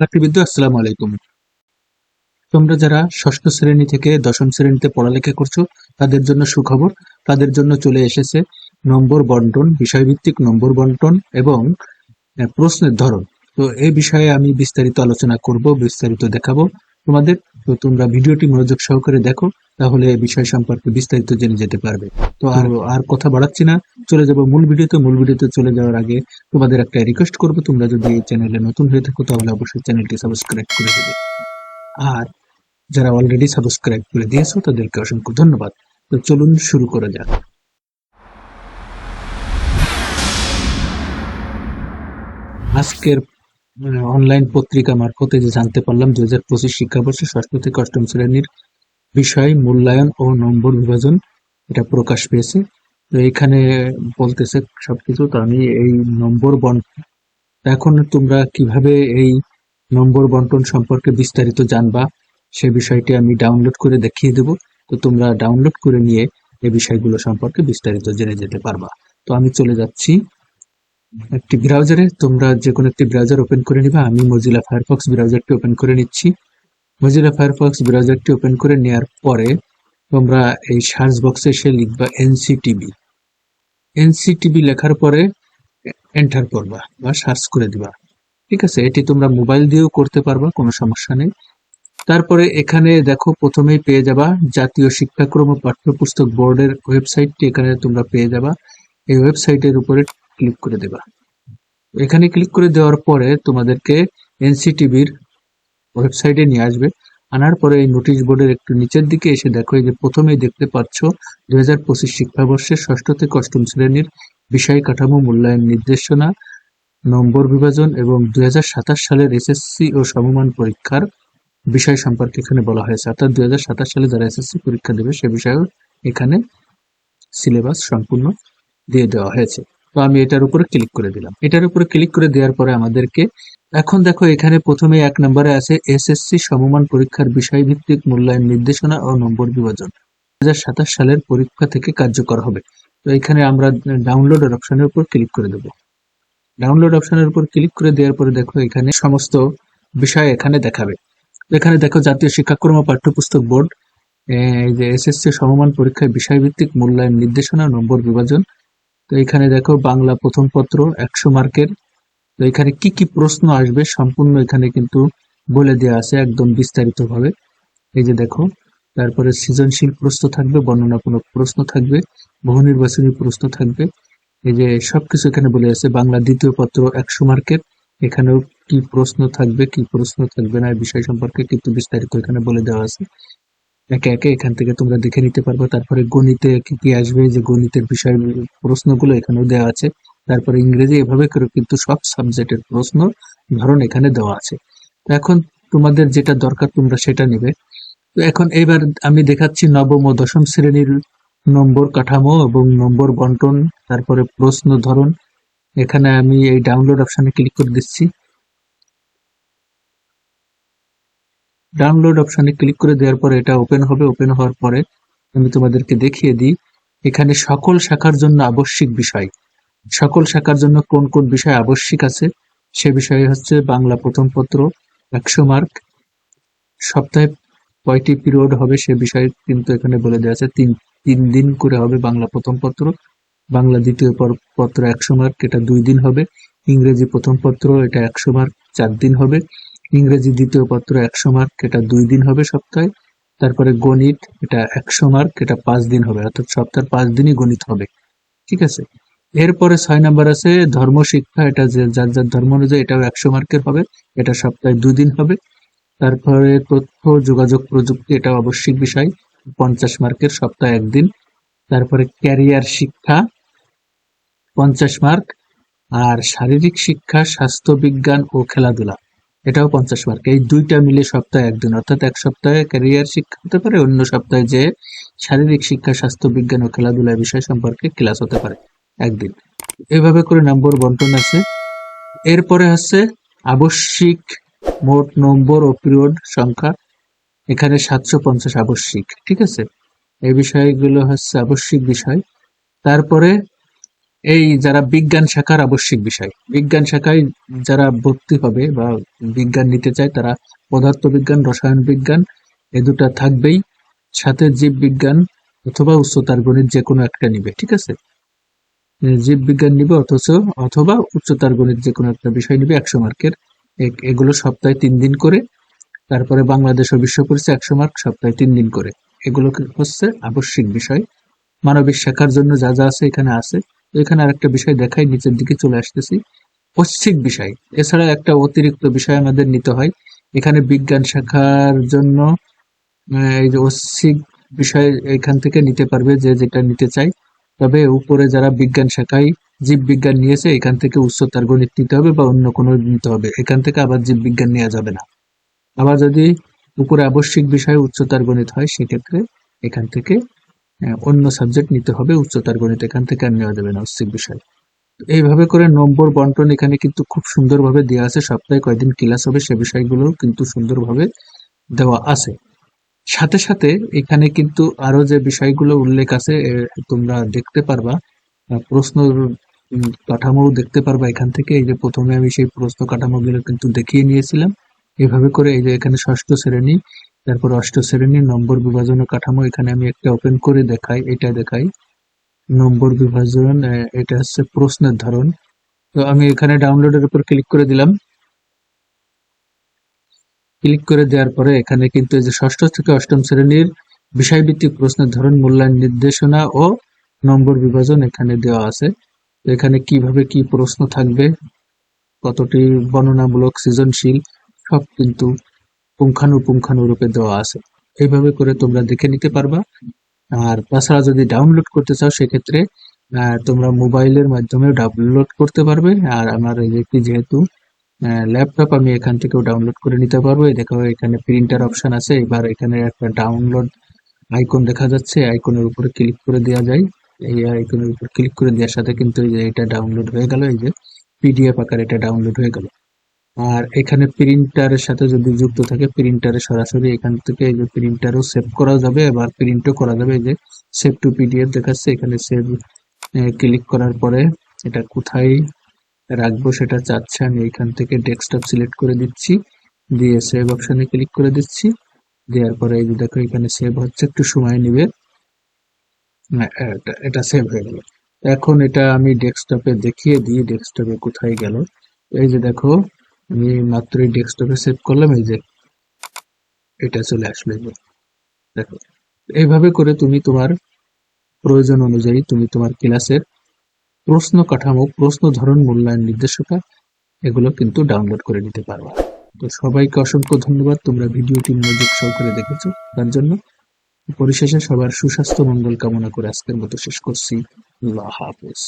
শিক্ষার্থীবৃন্দ আসসালামু আলাইকুম। তোমরা যারা ষষ্ঠ শ্রেণি থেকে দশম শ্রেণীতে পড়ালেখা করছ, তাদের জন্য সুখবর। তাদের জন্য চলে এসেছে নম্বর বন্টন, বিষয়ভিত্তিক নম্বর বন্টন এবং প্রশ্নের ধরন। তো এই বিষয়ে আমি বিস্তারিত আলোচনা করব, বিস্তারিত দেখাবো তোমাদের। তো তোমরা ভিডিওটি মনোযোগ সহকারে দেখো। তাহলে এই বিষয় সম্পর্কে বিস্তারিত জেনে যেতে পারবে। তো আর আর কথা বাড়াচ্ছি না চলে যাব মূল ভিডিওতে। মূল ভিডিওতে চলে যাওয়ার আগে তোমাদের একটা রিকোয়েস্ট করব তোমরা যদি এই চ্যানেলে নতুন হয়ে থাকো তাহলে অবশ্যই চ্যানেলটি সাবস্ক্রাইব করে দেবে। আর যারা অলরেডি সাবস্ক্রাইব করে দিয়েছ তাদেরকে অসংখ্য ধন্যবাদ। তো চলুন শুরু করা যাক। আজকের অনলাইন পত্রিকা মারফতে যে জানতে পারলাম দুই হাজার পঁচিশ শিক্ষাবর্ষে ষষ্ঠ থেকে অষ্টম শ্রেণির বিষয়, মূল্যায়ন ও নম্বর বিভাজন এটা প্রকাশ পেয়েছে। তো এখানে বলতেছে সবকিছু, তো আমি এই নম্বর বন্ট, এখন তোমরা কীভাবে এই নম্বর বন্টন সম্পর্কে বিস্তারিত জানবা, সে বিষয়টি আমি ডাউনলোড করে দেখিয়ে দেব। তো তোমরা ডাউনলোড করে নিয়ে এই বিষয়গুলো সম্পর্কে বিস্তারিত জেনে যেতে পারবা। তো আমি চলে যাচ্ছি একটি ব্রাউজারে তোমরা যে কোনো একটি ব্রাউজার ওপেন করে নিবা। আমি মজিলা ফায়ারফক্স ব্রাউজারটি ওপেন করে নিচ্ছি। মজিলা ফায়ারফক্স ব্রাউজারটি ওপেন করে নেওয়ার পরে তোমরা এই সার্চ বক্সে এসে লিখবা এনসিটিভি এনসিটিভি লেখার পরে এন্টার করবা বা সার্চ করে দিবা। ঠিক আছে, এটি তোমরা মোবাইল দিয়েও করতে পারবা, কোনো সমস্যা নেই। তারপরে এখানে দেখো প্রথমেই পেয়ে যাবা জাতীয় শিক্ষাক্রম ও পাঠ্যপুস্তক বোর্ডের ওয়েবসাইটটি এখানে তোমরা পেয়ে যাবা। এই ওয়েবসাইটের উপরে ক্লিক করে দেবা। এখানে ক্লিক করে দেওয়ার পরে তোমাদেরকে এনসিটিভির ওয়েবসাইটে নিয়ে আসবে। আনার পরে এই নোটিশ বোর্ডের একটু নিচের দিকে এসে দেখো, এই যে প্রথমেই দেখতে পাচ্ছ, দুই হাজার পঁচিশ শিক্ষাবর্ষের ষষ্ঠ থেকে অষ্টম শ্রেণির বিষয় কাঠামো মূল্যায়ন নির্দেশনা, নম্বর বিভাজন এবং দুই হাজার সাতাশ সালের এসএসসি ও সমমান পরীক্ষার বিষয় সম্পর্কে এখানে বলা হয়েছে। অর্থাৎ দুই হাজার সাতাশ সালে যারা এসএসসি পরীক্ষা দেবে, সে বিষয়েও এখানে সিলেবাস সম্পূর্ণ দিয়ে দেওয়া হয়েছে। তো আমি এটার উপরে ক্লিক করে দিলাম। এটার উপরে ক্লিক করে দেওয়ার পরে আমাদেরকে এখন দেখো এখানে প্রথমে এক নম্বরে আছে এসএসসি সমমান পরীক্ষার বিষয় ভিত্তিক মূল্যায়ন নির্দেশনা ও নম্বর বিভাজন। দু সালের পরীক্ষা থেকে কার্যকর হবে। তো এখানে আমরা ডাউনলোডের অপশনের উপর ক্লিক করে দেব। ডাউনলোড অপশনের উপর ক্লিক করে দেওয়ার পরে দেখো এখানে সমস্ত বিষয় এখানে দেখাবে। এখানে দেখো জাতীয় শিক্ষাক্রম পাঠ্যপুস্তক বোর্ড এসএসসি সমমান পরীক্ষায় বিষয়ভিত্তিক মূল্যায়ন নির্দেশনা নম্বর বিভাজন তো এখানে দেখো বাংলা প্রথম পত্র, একশো মার্কের। তো এখানে কি কি প্রশ্ন আসবে সম্পূর্ণ এখানে কিন্তু বলে দেওয়া আছে একদম বিস্তারিত ভাবে এই যে দেখো, তারপরে সৃজনশীল প্রশ্ন থাকবে বর্ণনামূলক প্রশ্ন থাকবে বহু নির্বাচনী প্রশ্ন থাকবে। এই যে সবকিছু এখানে বলে আছে, বাংলা দ্বিতীয় পত্র, একশো মার্কের। এখানেও কি প্রশ্ন থাকবে, কি প্রশ্ন থাকবে না বিষয় সম্পর্কে কিন্তু বিস্তারিত এখানে বলে দেওয়া আছে। একে একে এখান থেকে তোমরা দেখে নিতে পারবে। তারপরে গণিতে কি কি আসবে, যে গণিতের বিষয়, প্রশ্নগুলো এখানেও দেওয়া আছে। তারপরে ইংরেজি এভাবে করে কিন্তু সব সাবজেক্টের প্রশ্ন ধরন এখানে দেওয়া আছে। তো এখন তোমাদের যেটা দরকার তোমরা সেটা নেবে। তো এখন এবার আমি দেখাচ্ছি নবম ও দশম শ্রেণির নম্বর কাঠামো এবং নম্বর বন্টন, তারপরে প্রশ্ন ধরন। এখানে আমি এই ডাউনলোড অপশনে ক্লিক করে দিচ্ছি। ডাউনলোড অপশনে ক্লিক করে দেওয়ার পরে এটা ওপেন হবে ওপেন হওয়ার পরে আমি তোমাদেরকে দেখিয়ে দিই, এখানে সকল শাখার জন্য আবশ্যিক বিষয়। সকল শাখার জন্য কোন কোন বিষয় আবশ্যিক আছে? সে বিষয়ে হচ্ছে বাংলা প্রথম পত্র, একশো মার্ক সপ্তাহে কয়টি পিরিয়ড হবে সে বিষয়ে কিন্তু এখানে বলে দেওয়া আছে, তিন তিন দিন করে হবে বাংলা প্রথম পত্র, বাংলা দ্বিতীয় পর- পত্র একশো মার্ক এটা দুই দিন হবে, ইংরেজি প্রথম পত্র, এটা একশো মার্ক চার দিন হবে। ইংরেজি দ্বিতীয় পত্র একশো মার্ক, এটা দুই দিন হবে সপ্তাহে। তারপরে গণিত, এটা একশো মার্ক, এটা পাঁচ দিন হবে, অর্থাৎ সপ্তাহের পাঁচ দিনই গণিত হবে। ঠিক আছে? এরপরে ছয় নাম্বার আছে ধর্ম শিক্ষা এটা যে যার যার ধর্ম অনুযায়ী এটাও একশো মার্কের হবে, এটা সপ্তাহে দুই দিন হবে। তারপরে তথ্য, যোগাযোগ প্রযুক্তি এটা আবশ্যিক বিষয়, পঞ্চাশ মার্কের সপ্তাহে একদিন। তারপরে ক্যারিয়ার শিক্ষা, পঞ্চাশ মার্ক। আর শারীরিক শিক্ষা, স্বাস্থ্য বিজ্ঞান ও খেলাধুলা। এটাও পঞ্চাশ মার্ক এই দুইটা মিলে সপ্তাহে একদিন অর্থাৎ এক সপ্তাহে ক্যারিয়ার শিক্ষা হতে পারে, অন্য সপ্তাহে যে শারীরিক শিক্ষা, স্বাস্থ্য, বিজ্ঞান ও খেলাধুলা বিষয় সম্পর্কে ক্লাস হতে পারে একদিন এভাবে করে নম্বর বন্টন আছে। এরপরে হচ্ছে আবশ্যিক মোট নম্বর ও পিরিয়ড সংখ্যা। এখানে সাতশো পঞ্চাশ আবশ্যিক, ঠিক আছে? এই বিষয়গুলো হচ্ছে আবশ্যিক বিষয়। তারপরে এই যারা বিজ্ঞান শাখার আবশ্যিক বিষয়, বিজ্ঞান শাখায় যারা ভর্তি হবে বা বিজ্ঞান নিতে চায়, তারা পদার্থবিজ্ঞান, রসায়ন বিজ্ঞান, এ দুটা থাকবেই। সাথে জীব বিজ্ঞান অথবা উচ্চতার গণিত যে কোনো একটা নিবে, ঠিক আছে? জীব বিজ্ঞান নিবে অথচ, অথবা উচ্চতার গণিত যে কোনো একটা বিষয় নিবে, একশো মার্কের। এগুলো সপ্তাহে তিন দিন করে, তারপরে বাংলাদেশ ও বিশ্ব পরিচয় একশো মার্ক সপ্তাহে তিন দিন করে। এগুলো হচ্ছে আবশ্যিক বিষয়। মানবিক শাখার জন্য যা যা আছে এখানে আছে। এখানে আরেকটা বিষয় দেখাই, নিচের দিকে চলে আসতেছি। ঐচ্ছিক বিষয়, এছাড়া একটা অতিরিক্ত বিষয় আমাদের নিতে হয়। এখানে বিজ্ঞান শাখার জন্য এই যে ঐচ্ছিক বিষয় এখান থেকে নিতে পারবে যে যেটা নিতে চাই তবে উপরে যারা বিজ্ঞান শাখায় জীব বিজ্ঞান নিয়েছে, এখান থেকে উচ্চতার গণিত নিতে হবে বা অন্য কোনো নিতে হবে। এখান থেকে আবার জীব বিজ্ঞান নেওয়া যাবে না। আবার যদি উপরে আবশ্যিক বিষয় উচ্চতার গণিত হয়, সেক্ষেত্রে এখান থেকে অন্য সাবজেক্ট নিতে হবে, উচ্চতার গণিত এখান থেকে আর নেওয়া যাবে না ঐচ্ছিক বিষয়। এইভাবে করে নম্বর বন্টন এখানে কিন্তু খুব সুন্দরভাবে দেওয়া আছে, সপ্তাহে কয়দিন ক্লাস হবে সে বিষয়গুলো কিন্তু সুন্দরভাবে দেওয়া আছে। সাথে সাথে এখানে কিন্তু আরও যে বিষয়গুলো উল্লেখ আছে তোমরা দেখতে পারবা প্রশ্ন কাঠামো দেখতে পারবা এখান থেকে, এই যে প্রথমে আমি সেই প্রশ্ন কাঠামোগুলো কিন্তু দেখিয়ে নিয়েছিলাম। এভাবে করে এই যে এখানে ষষ্ঠ শ্রেণি তারপর অষ্ট শ্রেণির নম্বর বিভাজন কাঠামো এখানে আমি একটা ওপেন করে দেখাই, এটা দেখাই। নম্বর বিভাজন এটা হচ্ছে প্রশ্নের ধরন। তো আমি এখানে ডাউনলোডের উপর ক্লিক করে দিলাম। ক্লিক করে দেওয়ার পরে এখানে কিন্তু এই যে ষষ্ঠ থেকে অষ্টম শ্রেণির বিষয়ভিত্তিক প্রশ্নের ধরন, মূল্যায়ন নির্দেশনা ও নম্বর বিভাজন এখানে দেওয়া আছে। এখানে কীভাবে কি প্রশ্ন থাকবে, কতটি বর্ণনামূলক সৃজনশীল, সব কিন্তু পুঙ্খানুপুঙ্খানুরূপে দেওয়া আছে। এইভাবে করে তোমরা দেখে নিতে পারবা। আর তাছাড়া যদি ডাউনলোড করতে চাও, সেক্ষেত্রে তোমরা মোবাইলের মাধ্যমে ডাউনলোড করতে পারবে। আর আমার যে যেহেতু ল্যাপটপ আমি এখান থেকেও ডাউনলোড করে নিতে পারব। দেখো, এখানে প্রিন্টার অপশন আছে। এবার এখানে একটা ডাউনলোড আইকন দেখা যাচ্ছে। আইকনের উপরে ক্লিক করে দেওয়া যায়। এই আইকনের উপর ক্লিক করে দেওয়ার সাথে কিন্তু এই যে এটা ডাউনলোড হয়ে গেল। এই যে পিডিএফ আকারে এটা ডাউনলোড হয়ে গেল। আর এখানে প্রিন্টারের সাথে যদি যুক্ত থাকে প্রিন্টারে সরাসরি এখান থেকে এই যে প্রিন্টারও সেভ করা যাবে। আবার প্রিন্টও করা যাবে। এই যে সেভ টু পিডিএফ দেখাচ্ছে, এখানে সেভ ক্লিক করার পরে এটা কোথায় রাখব সেটা চাচ্ছে, আমি এখান থেকে ডেস্কটপ সিলেক্ট করে দিচ্ছি। দিয়ে সেভ অপশনে ক্লিক করে দিচ্ছি। দেওয়ার পরে এই যে দেখো, এখানে সেভ হচ্ছে, একটু সময় নেবে। এটা সেভ হয়ে গেল। এখন এটা আমি ডেস্কটপে দেখিয়ে দিই ডেস্কটপে কোথায় গেল। এই যে দেখো আমি মাত্রই ডেস্কটপে সেভ করলাম, এই যে এটা চলে আসলো দেখো, এইভাবে করে তুমি তোমার প্রয়োজন অনুযায়ী তুমি তোমার ক্লাসের প্রশ্ন কাঠামো, প্রশ্ন ধরন, মূল্যায়ন নির্দেশিকা এগুলো কিন্তু ডাউনলোড করে নিতে পারবা। তো সবাইকে অসংখ্য ধন্যবাদ, তোমরা ভিডিওটি মনোযোগ সহকারে দেখেছ, তার জন্য পরিশেষে সবার সুস্বাস্থ্য, মঙ্গল কামনা করে আজকের মতো শেষ করছি। আল্লাহ হাফেজ।